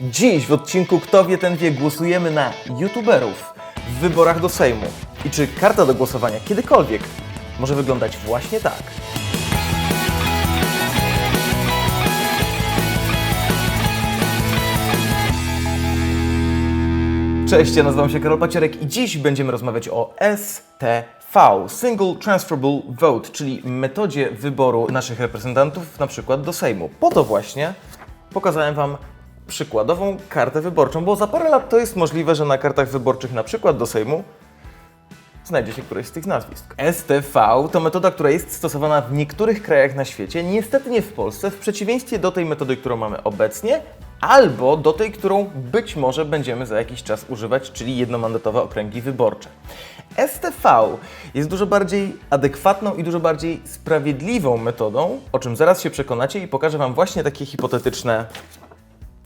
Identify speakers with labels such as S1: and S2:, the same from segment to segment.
S1: Dziś w odcinku Kto wie ten wie głosujemy na youtuberów w wyborach do Sejmu. I czy karta do głosowania kiedykolwiek może wyglądać właśnie tak? Cześć, ja nazywam się Karol Pacierek i dziś będziemy rozmawiać o STV, Single Transferable Vote, czyli metodzie wyboru naszych reprezentantów na przykład do Sejmu. Po to właśnie pokazałem Wam przykładową kartę wyborczą, bo za parę lat to jest możliwe, że na kartach wyborczych na przykład do Sejmu znajdzie się któreś z tych nazwisk. STV to metoda, która jest stosowana w niektórych krajach na świecie, niestety nie w Polsce, w przeciwieństwie do tej metody, którą mamy obecnie, albo do tej, którą być może będziemy za jakiś czas używać, czyli jednomandatowe okręgi wyborcze. STV jest dużo bardziej adekwatną i dużo bardziej sprawiedliwą metodą, o czym zaraz się przekonacie i pokażę Wam właśnie takie hipotetyczne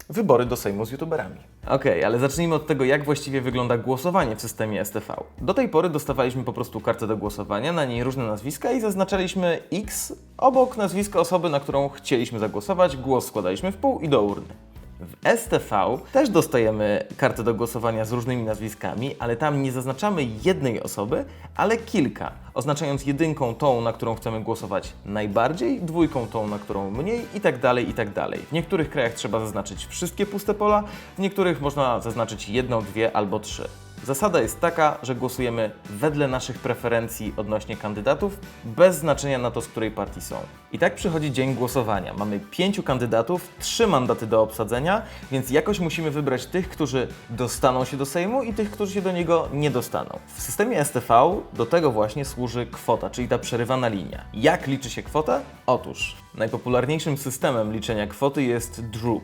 S1: wybory do Sejmu z youtuberami. Okej, ale zacznijmy od tego, jak właściwie wygląda głosowanie w systemie STV. Do tej pory dostawaliśmy po prostu kartę do głosowania, na niej różne nazwiska i zaznaczaliśmy X obok nazwiska osoby, na którą chcieliśmy zagłosować, głos składaliśmy w pół i do urny. W STV też dostajemy kartę do głosowania z różnymi nazwiskami, ale tam nie zaznaczamy jednej osoby, ale kilka, oznaczając jedynką tą, na którą chcemy głosować najbardziej, dwójką tą, na którą mniej i tak dalej, i tak dalej. W niektórych krajach trzeba zaznaczyć wszystkie puste pola, w niektórych można zaznaczyć jedną, dwie albo trzy. Zasada jest taka, że głosujemy wedle naszych preferencji odnośnie kandydatów, bez znaczenia na to, z której partii są. I tak przychodzi dzień głosowania. Mamy pięciu kandydatów, trzy mandaty do obsadzenia, więc jakoś musimy wybrać tych, którzy dostaną się do Sejmu i tych, którzy się do niego nie dostaną. W systemie STV do tego właśnie służy kwota, czyli ta przerywana linia. Jak liczy się kwota? Otóż najpopularniejszym systemem liczenia kwoty jest DROOP.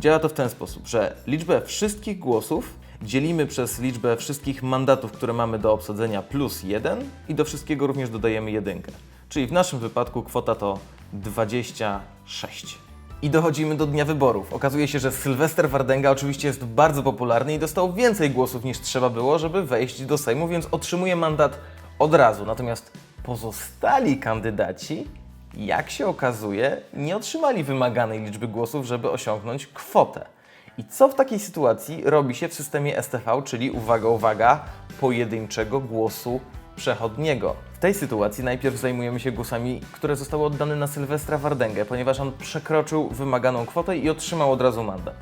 S1: Działa to w ten sposób, że liczbę wszystkich głosów dzielimy przez liczbę wszystkich mandatów, które mamy do obsadzenia plus 1 i do wszystkiego również dodajemy jedynkę. Czyli w naszym wypadku kwota to 26. I dochodzimy do dnia wyborów. Okazuje się, że Sylwester Wardenga oczywiście jest bardzo popularny i dostał więcej głosów niż trzeba było, żeby wejść do Sejmu, więc otrzymuje mandat od razu. Natomiast pozostali kandydaci, jak się okazuje, nie otrzymali wymaganej liczby głosów, żeby osiągnąć kwotę. I co w takiej sytuacji robi się w systemie STV, czyli uwaga, uwaga, pojedynczego głosu przechodniego? W tej sytuacji najpierw zajmujemy się głosami, które zostały oddane na Sylwestra Wardęgę, ponieważ on przekroczył wymaganą kwotę i otrzymał od razu mandat.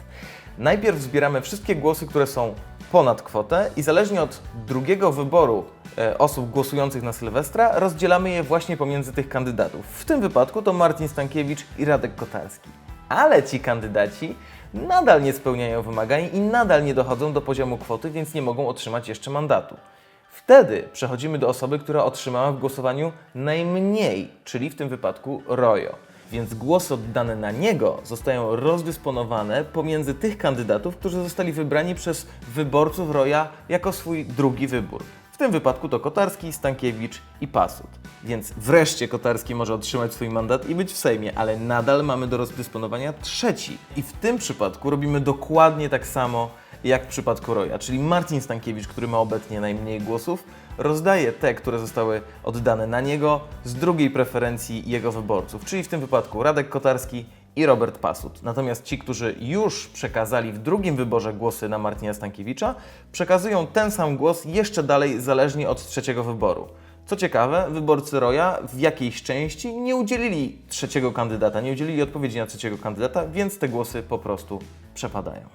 S1: Najpierw zbieramy wszystkie głosy, które są ponad kwotę i zależnie od drugiego wyboru e, osób głosujących na Sylwestra, rozdzielamy je właśnie pomiędzy tych kandydatów. W tym wypadku to Marcin Stankiewicz i Radek Kotarski. Ale ci kandydaci nadal nie spełniają wymagań i nadal nie dochodzą do poziomu kwoty, więc nie mogą otrzymać jeszcze mandatu. Wtedy przechodzimy do osoby, która otrzymała w głosowaniu najmniej, czyli w tym wypadku Rojo. Więc głosy oddane na niego zostają rozdysponowane pomiędzy tych kandydatów, którzy zostali wybrani przez wyborców Roja jako swój drugi wybór. W tym wypadku to Kotarski, Stankiewicz i Pasut. Więc wreszcie Kotarski może otrzymać swój mandat i być w Sejmie, ale nadal mamy do rozdysponowania trzeci. I w tym przypadku robimy dokładnie tak samo jak w przypadku Roja, czyli Marcin Stankiewicz, który ma obecnie najmniej głosów, rozdaje te, które zostały oddane na niego z drugiej preferencji jego wyborców, czyli w tym wypadku Radek Kotarski i Robert Pasut. Natomiast ci, którzy już przekazali w drugim wyborze głosy na Martina Stankiewicza, przekazują ten sam głos jeszcze dalej, zależnie od trzeciego wyboru. Co ciekawe, wyborcy Roja w jakiejś części nie udzielili trzeciego kandydata, nie udzielili odpowiedzi na trzeciego kandydata, więc te głosy po prostu przepadają.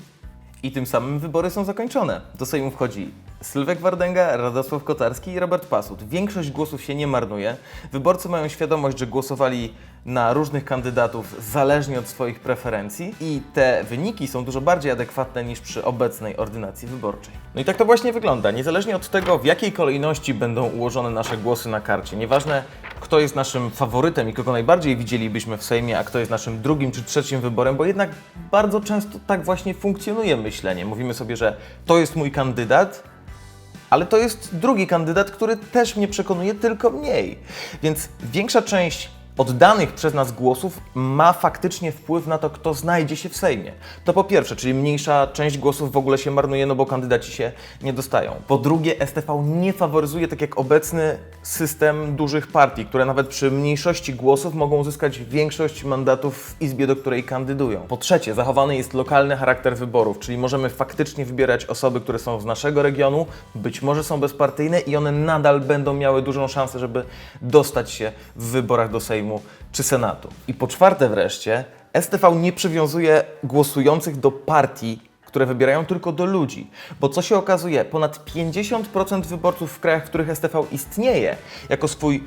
S1: I tym samym wybory są zakończone. Do Sejmu wchodzi Sylwek Wardęga, Radosław Kotarski i Robert Pasut. Większość głosów się nie marnuje. Wyborcy mają świadomość, że głosowali na różnych kandydatów zależnie od swoich preferencji i te wyniki są dużo bardziej adekwatne niż przy obecnej ordynacji wyborczej. No i tak to właśnie wygląda. Niezależnie od tego, w jakiej kolejności będą ułożone nasze głosy na karcie, nieważne kto jest naszym faworytem i kogo najbardziej widzielibyśmy w Sejmie, a kto jest naszym drugim czy trzecim wyborem, bo jednak bardzo często tak właśnie funkcjonuje myślenie. Mówimy sobie, że to jest mój kandydat, ale to jest drugi kandydat, który też mnie przekonuje, tylko mniej. Więc większa część oddanych przez nas głosów ma faktycznie wpływ na to, kto znajdzie się w Sejmie. To po pierwsze, czyli mniejsza część głosów w ogóle się marnuje, no bo kandydaci się nie dostają. Po drugie, STV nie faworyzuje, tak jak obecny system dużych partii, które nawet przy mniejszości głosów mogą uzyskać większość mandatów w izbie, do której kandydują. Po trzecie, zachowany jest lokalny charakter wyborów, czyli możemy faktycznie wybierać osoby, które są z naszego regionu, być może są bezpartyjne i one nadal będą miały dużą szansę, żeby dostać się w wyborach do Sejmu czy Senatu. I po czwarte wreszcie, STV nie przywiązuje głosujących do partii, które wybierają tylko do ludzi. Bo co się okazuje, ponad 50% wyborców w krajach, w których STV istnieje, jako swój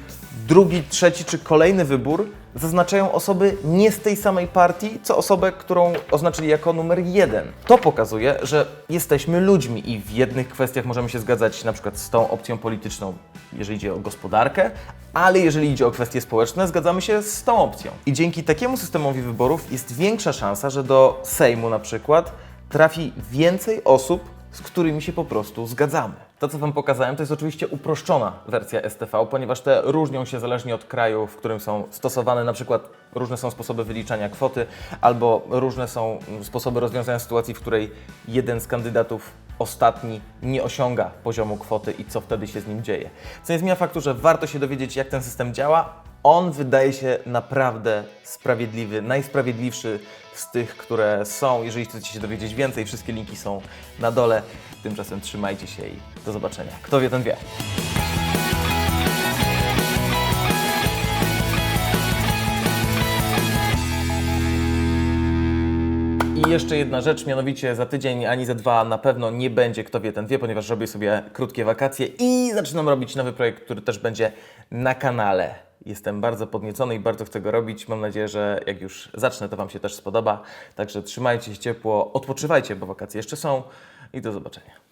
S1: drugi, trzeci czy kolejny wybór, zaznaczają osoby nie z tej samej partii, co osobę, którą oznaczyli jako numer jeden. To pokazuje, że jesteśmy ludźmi i w jednych kwestiach możemy się zgadzać na przykład z tą opcją polityczną, jeżeli idzie o gospodarkę, ale jeżeli idzie o kwestie społeczne, zgadzamy się z tą opcją. I dzięki takiemu systemowi wyborów jest większa szansa, że do Sejmu na przykład trafi więcej osób, z którymi się po prostu zgadzamy. To, co Wam pokazałem, to jest oczywiście uproszczona wersja STV, ponieważ te różnią się zależnie od kraju, w którym są stosowane. Na przykład różne są sposoby wyliczania kwoty, albo różne są sposoby rozwiązania sytuacji, w której jeden z kandydatów ostatni nie osiąga poziomu kwoty i co wtedy się z nim dzieje. Co nie zmienia faktu, że warto się dowiedzieć, jak ten system działa. On wydaje się naprawdę sprawiedliwy, najsprawiedliwszy z tych, które są. Jeżeli chcecie się dowiedzieć więcej, wszystkie linki są na dole. Tymczasem trzymajcie się i do zobaczenia. Kto wie, ten wie. I jeszcze jedna rzecz, mianowicie za tydzień ani za dwa na pewno nie będzie Kto wie, ten wie, ponieważ robię sobie krótkie wakacje i zaczynam robić nowy projekt, który też będzie na kanale. Jestem bardzo podniecony i bardzo chcę go robić. Mam nadzieję, że jak już zacznę, to Wam się też spodoba. Także trzymajcie się ciepło, odpoczywajcie, bo wakacje jeszcze są i do zobaczenia.